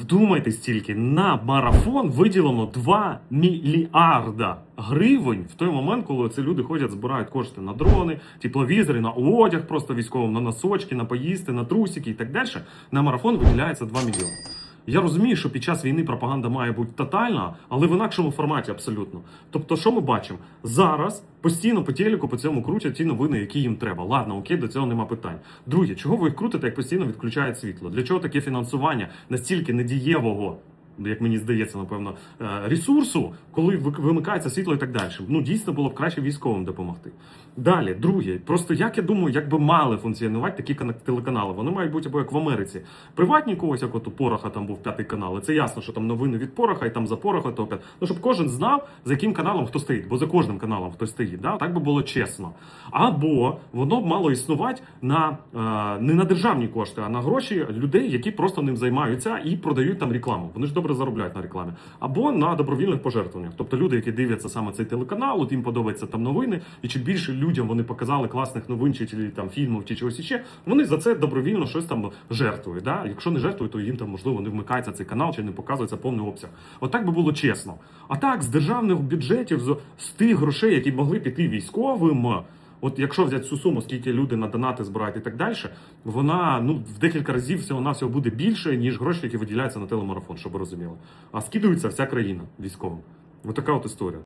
Вдумайтесь тільки, на марафон виділено 2 мільярда гривень в той момент, коли ці люди ходять, збирають кошти на дрони, тепловізори, на одяг просто військовим, на носочки, на поїсти, на трусики і так далі. На марафон виділяється 2 мільйони. Я розумію, що під час війни пропаганда має бути тотальна, але в інакшому форматі абсолютно. Тобто, що ми бачимо? Зараз постійно по телеку по цьому крутять ті новини, які їм треба. Ладно, окей, до цього нема питань. Друге, чого ви їх крутите, як постійно відключають світло? Для чого таке фінансування настільки недієвого? Як мені здається, напевно, е, ресурсу, коли вимикається світло і так далі. Ну дійсно було б краще військовим допомогти. Далі, друге, просто як я думаю, як би мали функціонувати такі телеканали. Вони мають бути або як в Америці. Приватні когось, як от у Пороха там був п'ятий канал. І це ясно, що там новини від Пороха і там за Пороха топять. Ну щоб кожен знав, за яким каналом хто стоїть, бо за кожним каналом хтось стоїть. Да? Так би було чесно. Або воно б мало існувати на е, не на державні кошти, а на гроші людей, які просто ним займаються і продають там рекламу. Вони ж добре заробляють на рекламі. Або на добровільних пожертвуваннях. Тобто люди, які дивляться саме цей телеканал, от їм подобаються там новини, і чим більше людям вони показали класних новин чи, там фільмів чи чогось іще, вони за це добровільно щось там жертвують. Да? Якщо не жертвують, то їм там можливо не вмикається цей канал чи не показується повний обсяг. Отак би було чесно. А так, з державних бюджетів, з тих грошей, які могли піти військовим. От якщо взяти цю суму, скільки люди на донати збирають і так далі, вона ну в декілька разів всього навсього буде більше, ніж гроші, які виділяються на телемарафон, щоб ви розуміли. А скидується вся країна військовим. Ось така от історія.